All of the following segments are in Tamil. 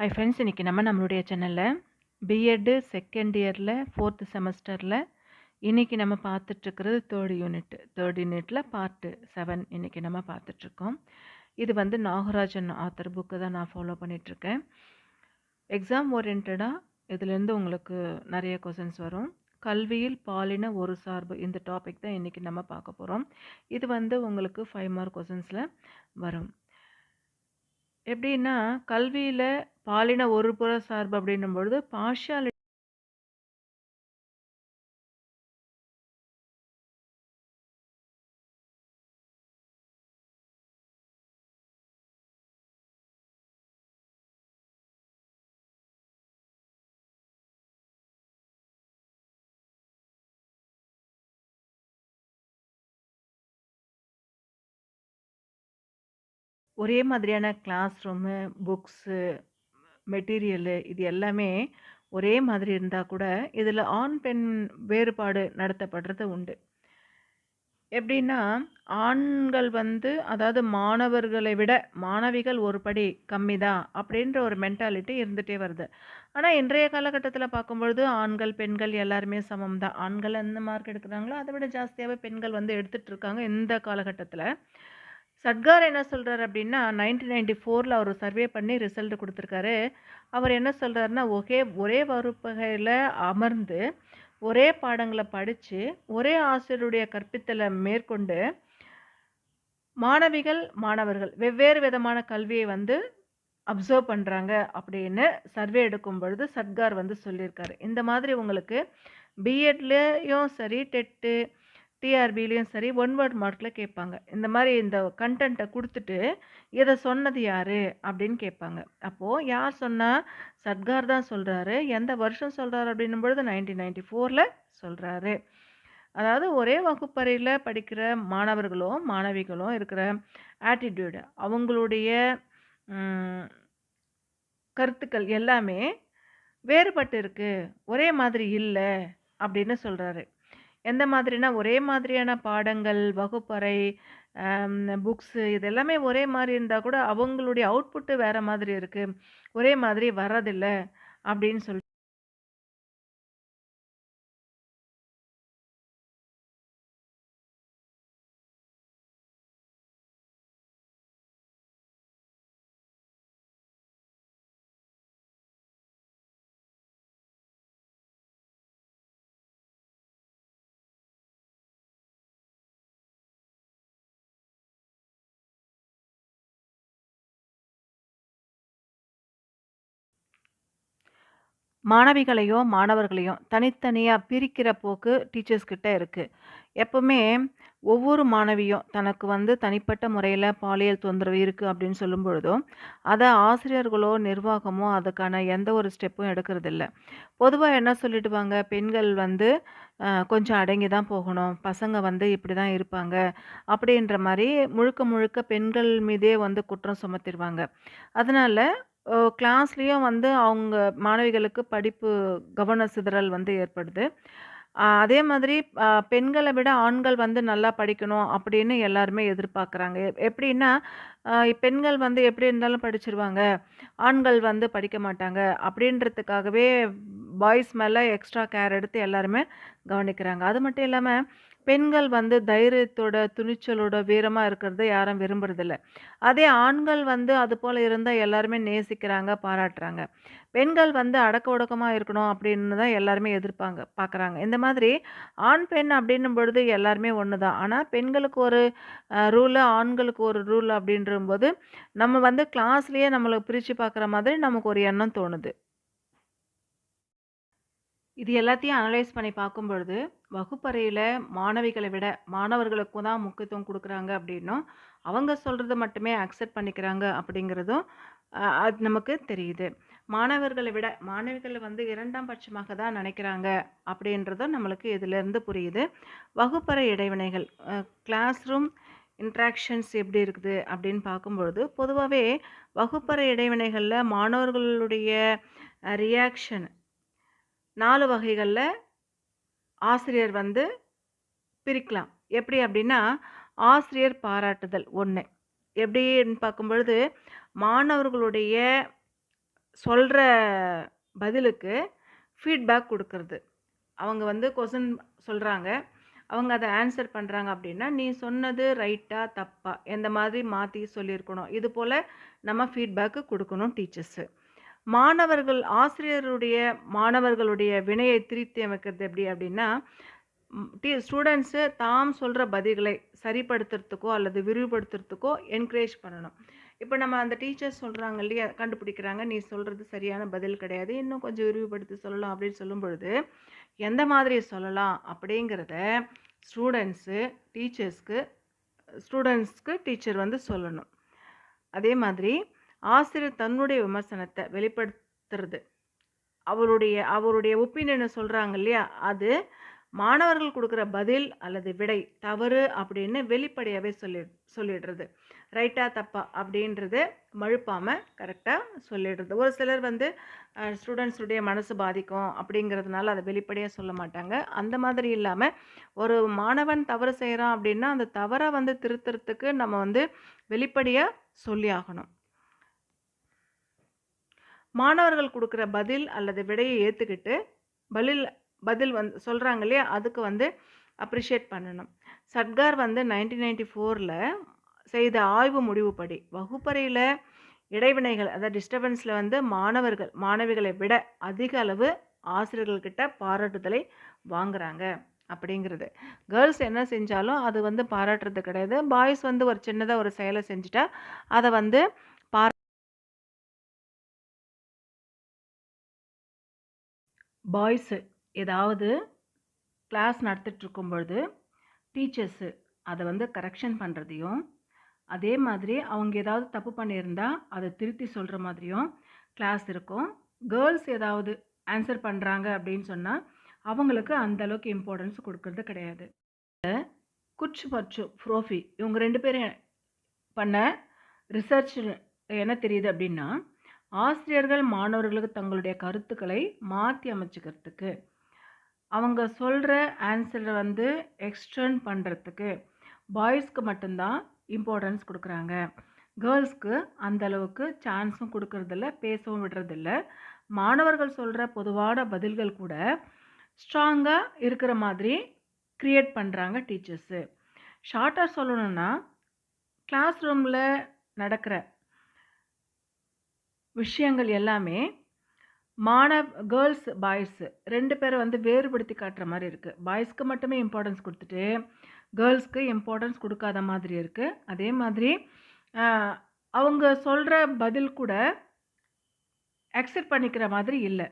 ஹை ஃப்ரெண்ட்ஸ் இன்றைக்கி நம்ம நம்மளுடைய சேனலில் பிஎட்டு செகண்ட் இயரில் ஃபோர்த்து செமஸ்டரில் இன்றைக்கி நம்ம பார்த்துட்ருக்கிறது தேர்ட் யூனிட் தேர்ட் யூனிட்டில் பார்ட்டு செவன் இன்றைக்கி நம்ம பார்த்துட்ருக்கோம் இது வந்து நாகராஜன் ஆத்தர் புக்கு தான் நான் ஃபாலோ பண்ணிகிட்ருக்கேன் எக்ஸாம் ஓரியன்டாக இதுலேருந்து உங்களுக்கு நிறைய கொஷின்ஸ் வரும். கல்வியில் பாலின ஒரு சார்பு இந்த டாபிக் தான் இன்றைக்கி நம்ம பார்க்க போகிறோம் இது வந்து உங்களுக்கு ஃபைவ் மார்க் கொஷின்ஸில் வரும். எப்படின்னா கல்வியில் பாலின ஒரு புற சார்பு அப்படின்னும் பொழுது பார்ஷியாலிட்டி ஒரே மாதிரியான கிளாஸ் ரூமு புக்ஸு மெட்டீரியலு இது எல்லாமே ஒரே மாதிரி இருந்தால் கூட இதில் ஆண் பெண் வேறுபாடு நடத்தப்படுறது உண்டு. எப்படின்னா ஆண்கள் வந்து அதாவது மாணவர்களை விட மாணவிகள் ஒரு படி கம்மி தான் அப்படின்ற ஒரு மென்டாலிட்டி இருந்துகிட்டே வருது. ஆனால் இன்றைய காலகட்டத்தில் பார்க்கும்பொழுது ஆண்கள் பெண்கள் எல்லாருமே சமம் தான் ஆண்கள் எந்த மார்க் எடுக்கிறாங்களோ அதை விட ஜாஸ்தியாகவே பெண்கள் வந்து எடுத்துகிட்டு இருக்காங்க இந்த காலகட்டத்தில். சட்கார் என்ன சொல்கிறார் அப்படின்னா நைன்டீன் நைன்டி ஃபோரில் அவர் சர்வே பண்ணி ரிசல்ட் கொடுத்துருக்காரு. அவர் என்ன சொல்கிறாருன்னா ஒரே ஒரே வகுப்பகையில் அமர்ந்து ஒரே பாடங்களை படித்து ஒரே ஆசிரியருடைய கற்பித்தலை மேற்கொண்டு மாணவிகள் மாணவர்கள் வெவ்வேறு விதமான கல்வியை வந்து அப்சர்வ் பண்ணுறாங்க அப்படின்னு சர்வே எடுக்கும் பொழுது சட்கார் வந்து சொல்லியிருக்காரு. இந்த மாதிரி உங்களுக்கு பிஎட்லேயும் சரி டெட்டு டிஆர்பிலையும் சரி ஒன் வேர்ட் மார்க்கில் கேட்பாங்க. இந்த மாதிரி இந்த கண்டென்ட்டை கொடுத்துட்டு இதை சொன்னது யார்? அப்படின்னு கேட்பாங்க. அப்போது யார் சொன்னால் சட்கார் தான் சொல்கிறாரு எந்த வருஷம் சொல்கிறாரு அப்படின்னும் பொழுது நைன்டீன் நைன்டி ஃபோரில் சொல்கிறாரு அதாவது ஒரே வகுப்பறையில் படிக்கிற மாணவர்களும் மாணவிகளும் இருக்கிற ஆட்டிடியூடு அவங்களுடைய கருத்துக்கள் எல்லாமே வேறுபட்டு இருக்குது ஒரே மாதிரி இல்லை அப்படின்னு சொல்கிறாரு எந்த மாதிரினா ஒரே மாதிரியான பாடங்கள் வகுப்பறை புக்ஸு இது எல்லாமே ஒரே மாதிரி இருந்தால் கூட அவங்களுடைய அவுட்புட்டு வேறு மாதிரி இருக்குது ஒரே மாதிரி வர்றதில்லை அப்படின்னு சொல்லி மாணவிகளையும் மாணவர்களையும் தனித்தனியாக பிரிக்கிற போக்கு டீச்சர்ஸ் கிட்ட இருக்குது எப்போவுமே ஒவ்வொரு மாணவியும் தனக்கு வந்து தனிப்பட்ட முறையில் பாலியல் தொந்தரவு இருக்குது அப்படின்னு சொல்லும் பொழுதும் அதை ஆசிரியர்களோ நிர்வாகமோ அதுக்கான எந்த ஒரு ஸ்டெப்பும் எடுக்கிறதில்ல. பொதுவாக என்ன சொல்லிடுவாங்க? பெண்கள் வந்து கொஞ்சம் அடங்கி தான் போகணும். பசங்க வந்து இப்படி தான் இருப்பாங்க. அப்படின்ற மாதிரி முழுக்க முழுக்க பெண்கள் மீதே வந்து குற்றம் சுமத்திடுவாங்க. அதனால் கிளாஸ்லேயும் வந்து அவங்க மாணவிகளுக்கு படிப்பு கவன சிதறல் வந்து ஏற்படுது. அதே மாதிரி பெண்களை விட ஆண்கள் வந்து நல்லா படிக்கணும் அப்படின்னு எல்லாருமே எதிர்பார்க்குறாங்க. எப்படின்னா பெண்கள் வந்து எப்படி இருந்தாலும் படிச்சிருவாங்க ஆண்கள் வந்து படிக்க மாட்டாங்க அப்படின்றதுக்காகவே பாய்ஸ் மேலே எக்ஸ்ட்ரா கேர் எடுத்து எல்லாருமே கவனிக்கிறாங்க. அது மட்டும் இல்லாமல் பெண்கள் வந்து தைரியத்தோட துணிச்சலோட வீரமாக இருக்கிறத யாரும் விரும்புறதில்ல. அதே ஆண்கள் வந்து அது போல் இருந்தால் எல்லாருமே நேசிக்கிறாங்க பாராட்டுறாங்க. பெண்கள் வந்து அடக்க ஒடுக்கமாக இருக்கணும் அப்படின்னு தான் எல்லாருமே எதிர்ப்பாங்க பார்க்குறாங்க இந்த மாதிரி ஆண் பெண் அப்படின்னும் பொழுது எல்லாருமே ஒன்று தான் ஆனால் பெண்களுக்கு ஒரு ரூலு ஆண்களுக்கு ஒரு ரூல் அப்படின்றபோது நம்ம வந்து கிளாஸ்லேயே நம்மளை பிரித்து பார்க்குற மாதிரி நமக்கு ஒரு எண்ணம் தோணுது. இது எல்லாத்தையும் அனலைஸ் பண்ணி பார்க்கும் பொழுது வகுப்பறையில் மாணவிகளை விட மாணவர்களுக்கும் தான் முக்கியத்துவம் கொடுக்குறாங்க அப்படின்னும் அவங்க சொல்கிறத மட்டுமே அக்செப்ட் பண்ணிக்கிறாங்க அப்படிங்கிறதும் அது நமக்கு தெரியுது. மாணவர்களை விட மாணவிகளை வந்து இரண்டாம் பட்சமாக தான் நினைக்கிறாங்க அப்படின்றதும் நம்மளுக்கு இதிலேருந்து புரியுது. வகுப்பறை இடைவினைகள் கிளாஸ் ரூம் இன்ட்ராக்ஷன்ஸ் எப்படி இருக்குது அப்படின்னு பார்க்கும்பொழுது பொதுவாகவே வகுப்பறை இடைவினைகளில் மாணவர்களுடைய ரியாக்ஷன் நாலு வகைகளில் ஆசிரியர் வந்து பிரிக்கலாம். எப்படி அப்படின்னா ஆசிரியர் பாராட்டுதல் ஒன்று எப்படின்னு பார்க்கும்பொழுது மாணவர்களுடைய சொல்கிற பதிலுக்கு ஃபீட்பேக் கொடுக்கறது. அவங்க வந்து கொஷின் சொல்கிறாங்க அவங்க அதை ஆன்சர் பண்ணுறாங்க அப்படின்னா நீ சொன்னது ரைட்டா தப்பா? எந்த மாதிரி மாற்றி சொல்லியிருக்கணும். இது போல் நம்ம ஃபீட்பேக்கு கொடுக்கணும் டீச்சர்ஸு மாணவர்கள் ஆசிரியருடைய மாணவர்களுடைய வினையை திரித்தி அமைக்கிறது எப்படி அப்படின்னா டீ ஸ்டூடெண்ட்ஸு தாம் சொல்கிற பதில்களை சரிப்படுத்துறதுக்கோ அல்லது விரிவுபடுத்துறதுக்கோ என்கரேஜ் பண்ணணும். இப்போ நம்ம அந்த டீச்சர்ஸ் சொல்கிறாங்க இல்லையா கண்டுபிடிக்கிறாங்க நீ சொல்கிறது சரியான பதில் கிடையாது இன்னும் கொஞ்சம் விரிவுபடுத்தி சொல்லலாம் அப்படின்னு சொல்லும் பொழுது எந்த மாதிரி சொல்லலாம் அப்படிங்கிறத ஸ்டூடெண்ட்ஸு டீச்சர்ஸ்க்கு ஸ்டூடெண்ட்ஸ்க்கு டீச்சர் வந்து சொல்லணும். அதே மாதிரி ஆசிரியர் தன்னுடைய விமர்சனத்தை வெளிப்படுத்துறது. அவருடைய அவருடைய ஒப்பீனியனை சொல்கிறாங்க இல்லையா? அது மாணவர்கள் கொடுக்குற பதில் அல்லது விடை தவறு அப்படின்னு வெளிப்படையாகவே சொல்லி சொல்லிடுறது. ரைட்டா தப்பா அப்படின்றது மழுப்பாமல் கரெக்டாக சொல்லிடுறது. ஒரு சிலர் வந்து ஸ்டூடெண்ட்ஸுடைய மனசு பாதிக்கும் அப்படிங்கிறதுனால அதை வெளிப்படையாக சொல்ல மாட்டாங்க. அந்த மாதிரி இல்லாமல் ஒரு மாணவன் தவறு செய்கிறான் அப்படின்னா அந்த தவறை வந்து திருத்துறதுக்கு நம்ம வந்து வெளிப்படையாக சொல்லி ஆகணும் மாணவர்கள் கொடுக்குற பதில் அல்லது விடையை ஏற்றுக்கிட்டு பதில் பதில் வந்து சொல்கிறாங்க இல்லையா? அதுக்கு வந்து அப்ரிஷியேட் பண்ணணும். சட்கார் வந்து நைன்டீன் நைன்டி ஃபோரில் செய்த ஆய்வு முடிவுப்படி வகுப்பறையில் இடைவினைகள் அதாவது டிஸ்டர்பன்ஸில் வந்து மாணவர்கள் மாணவிகளை விட அதிக அளவு ஆசிரியர்கள்கிட்ட பாராட்டுதலை வாங்குறாங்க அப்படிங்கிறது. கேர்ள்ஸ் என்ன செஞ்சாலும் அது வந்து பாராட்டுறது கிடையாது. பாய்ஸ் வந்து ஒரு சின்னதாக ஒரு செயலை செஞ்சுட்டா அதை வந்து பாய்ஸு. ஏதாவது கிளாஸ் நடத்திட்டுருக்கும் பொழுது டீச்சர்ஸு அதை வந்து கரெக்ஷன் பண்ணுறதையும் அதே மாதிரி அவங்க ஏதாவது தப்பு பண்ணியிருந்தால் அதை திருத்தி சொல்கிற மாதிரியும் கிளாஸ் இருக்கும். கேர்ள்ஸ் ஏதாவது ஆன்சர் பண்ணுறாங்க அப்படின்னு சொன்னால் அவங்களுக்கு அந்த அளவுக்கு இம்பார்ட்டன்ஸ் கொடுக்கறது கிடையாது. குச்சு பச்சு ஃப்ரோஃபி இவங்க ரெண்டு பேரும் பண்ண ரிசர்ச் என்ன தெரியுது அப்படின்னா ஆசிரியர்கள் மாணவர்களுக்கு தங்களுடைய கருத்துக்களை மாற்றி அமைச்சுக்கிறதுக்கு. அவங்க சொல்கிற ஆன்சரை வந்து எக்ஸ்டர்ன் பண்ணுறதுக்கு பாய்ஸ்க்கு மட்டும்தான் இம்பார்ட்டன்ஸ் கொடுக்குறாங்க. கேர்ள்ஸ்க்கு அந்த அளவுக்கு சான்ஸும் கொடுக்கறதில்ல பேசவும் விடுறதில்ல. மாணவர்கள் சொல்கிற பொதுவான பதில்கள் கூட ஸ்ட்ராங்காக இருக்கிற மாதிரி க்ரியேட் பண்ணுறாங்க டீச்சர்ஸு ஷார்ட்டாக சொல்லணுன்னா கிளாஸ் ரூமில் நடக்கிற விஷயங்கள் எல்லாமே மாணவ கேர்ள்ஸ் பாய்ஸ் ரெண்டு பேரை வந்து வேறுபடுத்தி காட்டுற மாதிரி இருக்குது பாய்ஸ்க்கு மட்டுமே இம்பார்ட்டன்ஸ் கொடுத்துட்டு கேர்ள்ஸ்க்கு இம்பார்ட்டன்ஸ் கொடுக்காத மாதிரி இருக்குது அதே மாதிரி அவங்க சொல்கிற பதில் கூட அக்செப்ட் பண்ணிக்கிற மாதிரி இல்லை.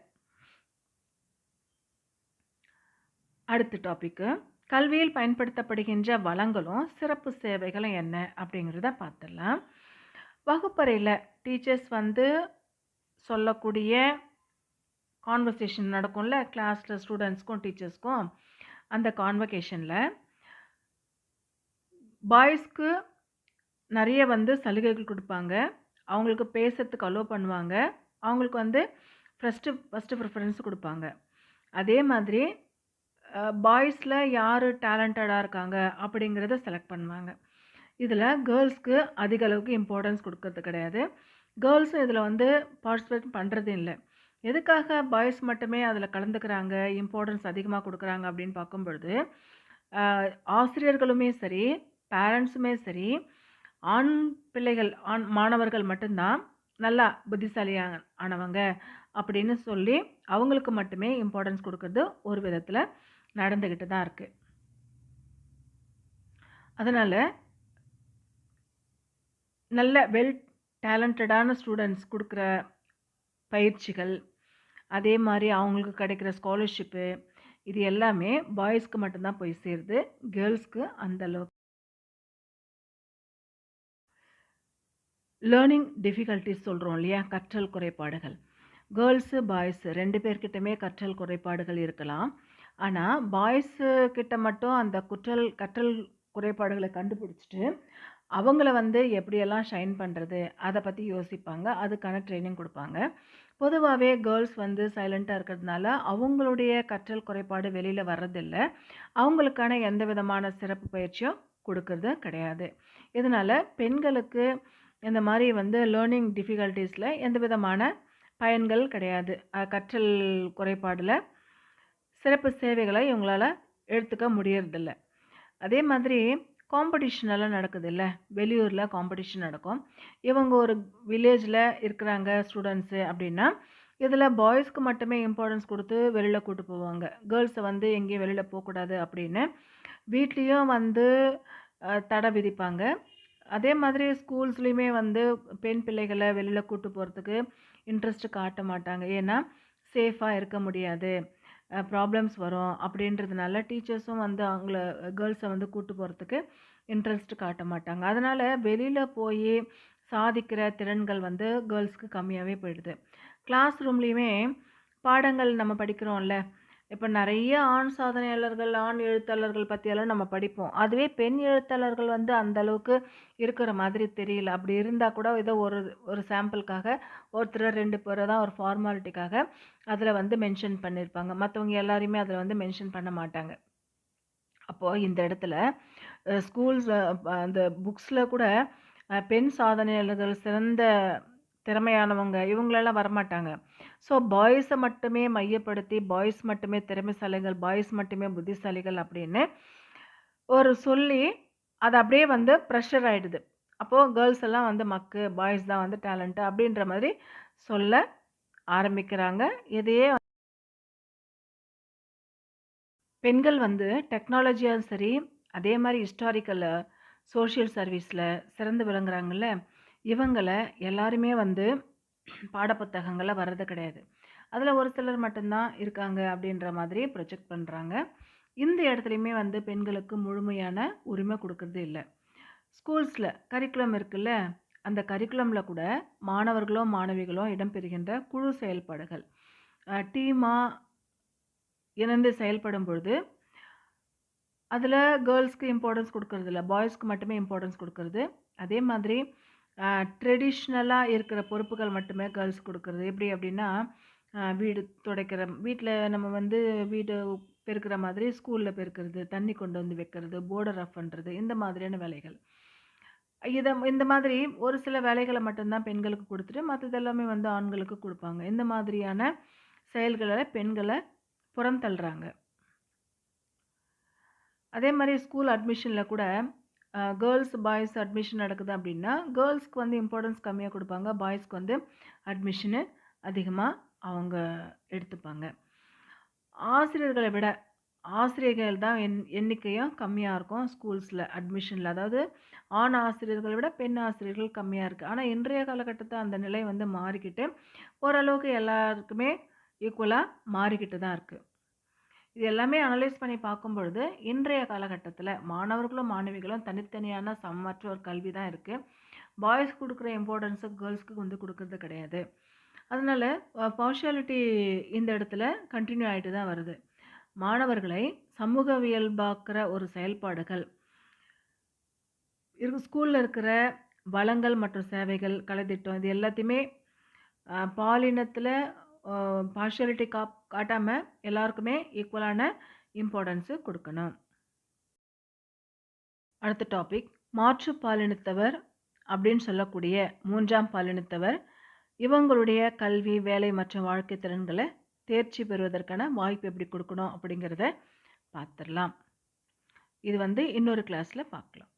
அடுத்த டாப்பிக்கு கல்வியில் பயன்படுத்தப்படுகின்ற வளங்களும் சிறப்பு சேவைகளும் என்ன அப்படிங்கிறத பார்த்துடலாம். வகுப்பறையில் டீச்சர்ஸ் வந்து சொல்லக்கூடிய கான்வர்சேஷன் நடக்கும்ல கிளாஸில் ஸ்டூடெண்ட்ஸ்க்கும் டீச்சர்ஸ்க்கும் அந்த கான்வகேஷனில் பாய்ஸ்க்கு நிறைய வந்து சலுகைகள் கொடுப்பாங்க. அவங்களுக்கு பேசுறதுக்கு அலோவ் பண்ணுவாங்க. அவங்களுக்கு வந்து ஃபஸ்ட்டு ஃபஸ்ட்டு ப்ரிஃபரன்ஸ் கொடுப்பாங்க. அதே மாதிரி பாய்ஸில் யார் டேலண்டடாக இருக்காங்க அப்படிங்கிறத செலக்ட் பண்ணுவாங்க. இதில் கேர்ள்ஸ்க்கு அதிக அளவுக்கு இம்பார்ட்டன்ஸ் கொடுக்கறது கிடையாது. கேர்ள்ஸும் இதில் வந்து பார்ட்டிசிபேட் பண்ணுறது இல்லை. எதுக்காக பாய்ஸ் மட்டுமே அதில் கலந்துக்கிறாங்க இம்பார்ட்டன்ஸ் அதிகமாக கொடுக்குறாங்க அப்படின்னு பார்க்கும்பொழுது ஆசிரியர்களுமே சரி பேரண்ட்ஸுமே சரி ஆண் பிள்ளைகள் ஆண் மாணவர்கள் மட்டும்தான் நல்லா புத்திசாலியாக ஆனவங்க அப்படின்னு சொல்லி அவங்களுக்கு மட்டுமே இம்பார்ட்டன்ஸ் கொடுக்கறது ஒரு விதத்தில் நடந்துக்கிட்டு தான் இருக்குது அதனால் நல்ல வெல் டேலண்டடான ஸ்டூடெண்ட்ஸ் கொடுக்குற பயிற்சிகள் அதே மாதிரி அவங்களுக்கு கிடைக்கிற ஸ்காலர்ஷிப்பு இது எல்லாமே பாய்ஸ்க்கு மட்டும்தான் போய் சேருது. கேர்ள்ஸ்க்கு அந்த அளவுக்கு. லேர்னிங் டிஃபிகல்ட்டிஸ் சொல்கிறோம் இல்லையா? கற்றல் குறைபாடுகள். கேர்ள்ஸு பாய்ஸு ரெண்டு பேர்கிட்டமே கற்றல் குறைபாடுகள் இருக்கலாம். ஆனால் பாய்ஸு கிட்ட மட்டும் அந்த குற்றல் கற்றல் குறைபாடுகளை கண்டுபிடிச்சிட்டு அவங்கள வந்து எப்படியெல்லாம் ஷைன் பண்ணுறது அதை பற்றி யோசிப்பாங்க அதுக்கான ட்ரைனிங் கொடுப்பாங்க பொதுவாகவே கேர்ள்ஸ் வந்து சைலண்ட்டாக இருக்கிறதுனால அவங்களுடைய கற்றல் குறைபாடு வெளியில் வர்றதில்லை அவங்களுக்கான எந்த விதமான சிறப்பு பயிற்சியும் கொடுக்கறது கிடையாது இதனால் பெண்களுக்கு இந்த மாதிரி வந்து லேர்னிங் டிஃபிகல்ட்டிஸில் எந்த விதமான பயன்கள் கிடையாது. கற்றல் குறைபாடில் சிறப்பு சேவைகளை இவங்களால எடுத்துக்க முடியறதில்ல. அதே மாதிரி காம்படிஷன் எல்லாம் நடக்குதுல்ல. வெளியூரில் காம்படிஷன் நடக்கும். இவங்க ஒரு வில்லேஜில் இருக்கிறாங்க ஸ்டூடெண்ட்ஸு அப்படின்னா, இதில் பாய்ஸ்க்கு மட்டுமே இம்பார்ட்டன்ஸ் கொடுத்து வெளியில் கூட்டு போவாங்க. கேர்ள்ஸை வந்து எங்கேயும் வெளியில் போகக்கூடாது அப்படின்னு. வீட்லேயும் வந்து தடை விதிப்பாங்க. அதே மாதிரி ஸ்கூல்ஸ்லேயுமே வந்து பெண் பிள்ளைகளை வெளியில் கூட்டு போகிறதுக்கு இன்ட்ரெஸ்ட்டு காட்ட மாட்டாங்க. ஏன்னா, சேஃபாக இருக்க முடியாது. ப்ராப்ளம்ஸ் வரும் அப்படின்றதுனால டீச்சர்ஸும் வந்து அவங்கள கேர்ள்ஸை வந்து கூட்டு போகிறதுக்கு இன்ட்ரெஸ்ட் காட்ட மாட்டாங்க. அதனால் வெளியில் போய் சாதிக்கிற திறன்கள் வந்து கேர்ள்ஸ்க்கு கம்மியாகவே போயிடுது. கிளாஸ் ரூம்லேயுமே பாடங்கள் நம்ம படிக்கிறோம்ல. இப்போ நிறைய ஆண் சாதனையாளர்கள், ஆண் எழுத்தாளர்கள் பற்றியெல்லாம் நம்ம படிப்போம். அதுவே பெண் எழுத்தாளர்கள் வந்து அந்த அளவுக்கு இருக்கிற மாதிரி தெரியல. அப்படி இருந்தால் கூட ஏதோ ஒரு ஒரு சாம்பிளுக்காக ஒருத்தர் ரெண்டு பேரை தான் ஒரு ஃபார்மாலிட்டிக்காக அதில் வந்து மென்ஷன் பண்ணியிருப்பாங்க. மற்றவங்க எல்லாரையுமே அதில் வந்து மென்ஷன் பண்ண மாட்டாங்க. அப்போது இந்த இடத்துல ஸ்கூல்ஸ் அந்த புக்ஸில் கூட பெண் சாதனையாளர்கள், சிறந்த திறமையானவங்க இவங்களெல்லாம் வரமாட்டாங்க. ஸோ பாய்ஸை மட்டுமே மையப்படுத்தி, பாய்ஸ் மட்டுமே திறமைசாலிகள், பாய்ஸ் மட்டுமே புத்திசாலிகள் அப்படின்னு ஒரு சொல்லி, அது அப்படியே வந்து ப்ரெஷர் ஆகிடுது அப்போது கேர்ள்ஸ் எல்லாம் வந்து மக்கு, பாய்ஸ் தான் வந்து டேலண்ட்டு அப்படின்ற மாதிரி சொல்ல ஆரம்பிக்கிறாங்க. இதையே பெண்கள் வந்து டெக்னாலஜியாகவும் சரி, அதே மாதிரி ஹிஸ்டாரிக்கலில் சோஷியல் சர்வீஸில் சிறந்து விளங்குறாங்கல்ல, இவங்களை எல்லாருமே வந்து பாடப்புத்தகங்களில் வர்றது கிடையாது. அதில் ஒரு சிலர் மட்டும்தான் இருக்காங்க அப்படின்ற மாதிரி ப்ரொஜெக்ட் பண்ணுறாங்க இந்த இடத்துலையுமே வந்து பெண்களுக்கு முழுமையான உரிமை கொடுக்கறது இல்லை ஸ்கூல்ஸில் கரிக்குலம் இருக்குல்ல, அந்த கரிக்குலமில் கூட மாணவர்களோ, மாணவிகளோ இடம்பெறுகின்ற குழு செயல்பாடுகள். டீமாக இணைந்து செயல்படும் பொழுது, அதில் கேர்ள்ஸ்க்கு இம்பார்ட்டன்ஸ் குடுக்கறதில்ல. பாய்ஸ்க்கு மட்டுமே இம்பார்ட்டன்ஸ் கொடுக்கறது அதே மாதிரி ட்ரெடிஷ்னலாக இருக்கிற பொறுப்புகள் மட்டுமே கேர்ள்ஸ் கொடுக்குறது எப்படி அப்படின்னா, வீடு துடைக்கிற வீட்டில் நம்ம வந்து வீடு பெருக்கிற மாதிரி ஸ்கூலில் பெருக்கிறது தண்ணி கொண்டு வந்து வைக்கிறது, போர்டர் ரஃப் பண்ணுறது இந்த மாதிரியான வேலைகள். இதை இந்த மாதிரி ஒரு சில வேலைகளை மட்டும்தான் பெண்களுக்கு கொடுத்துட்டு மற்றதெல்லாமே எல்லாமே வந்து ஆண்களுக்கு கொடுப்பாங்க இந்த மாதிரியான செயல்களில் பெண்களை புறம் தள்ளுறாங்க. அதே மாதிரி ஸ்கூல் அட்மிஷனில் கூட கேர்ள்ஸ், பாய்ஸ் அட்மிஷன் நடக்குது அப்படின்னா, கேர்ள்ஸ்க்கு வந்து இம்பார்ட்டன்ஸ் கம்மியாக கொடுப்பாங்க பாய்ஸ்க்கு வந்து அட்மிஷனு அதிகமாக அவங்க எடுத்துப்பாங்க. ஆசிரியர்களை விட ஆசிரியர்கள் தான் எண் எண்ணிக்கையும் கம்மியாக இருக்கும் ஸ்கூல்ஸில் அட்மிஷன்ல. அதாவது ஆண் ஆசிரியர்களை விட பெண் ஆசிரியர்கள் கம்மியாக இருக்குது ஆனால் இன்றைய காலகட்டத்தில் அந்த நிலை வந்து மாறிக்கிட்டு, ஓரளவுக்கு எல்லாருக்குமே ஈக்குவலாக மாறிக்கிட்டு தான் இருக்குது இது எல்லாமே அனலைஸ் பண்ணி பார்க்கும்பொழுது, இன்றைய காலகட்டத்தில் மாணவர்களும், மாணவிகளும் தனித்தனியான சமமற்ற ஒரு கல்வி தான் இருக்குது பாய்ஸ் கொடுக்குற இம்பார்ட்டன்ஸு கேர்ள்ஸ்க்கு வந்து கொடுக்கறது கிடையாது. அதனால பார்ஷியாலிட்டி இந்த இடத்துல கண்டினியூ ஆகிட்டு தான் வருது. மாணவர்களை சமூகவியல்பாக்குற ஒரு செயல்பாடுகள் இருக்கு ஸ்கூலில் இருக்கிற வளங்கள் மற்றும் சேவைகள், கலைத்திட்டம் இது எல்லாத்தையுமே பாலினத்தில் பார்ஷியாலிட்டி காப் காட்டாமல் எல்லாருக்குமே ஈக்குவலான இம்பார்ட்டன்ஸு கொடுக்கணும் அடுத்த டாபிக் மாற்று பாலினத்தவர் அப்படின்னு சொல்லக்கூடிய மூன்றாம் பாலினத்தவர், இவங்களுடைய கல்வி, வேலை மற்றும் வாழ்க்கை திறன்களை தேர்ச்சி பெறுவதற்கான வாய்ப்பு எப்படி கொடுக்கணும் அப்படிங்கிறத பார்த்துடலாம் இது வந்து இன்னொரு கிளாஸில் பார்க்கலாம்.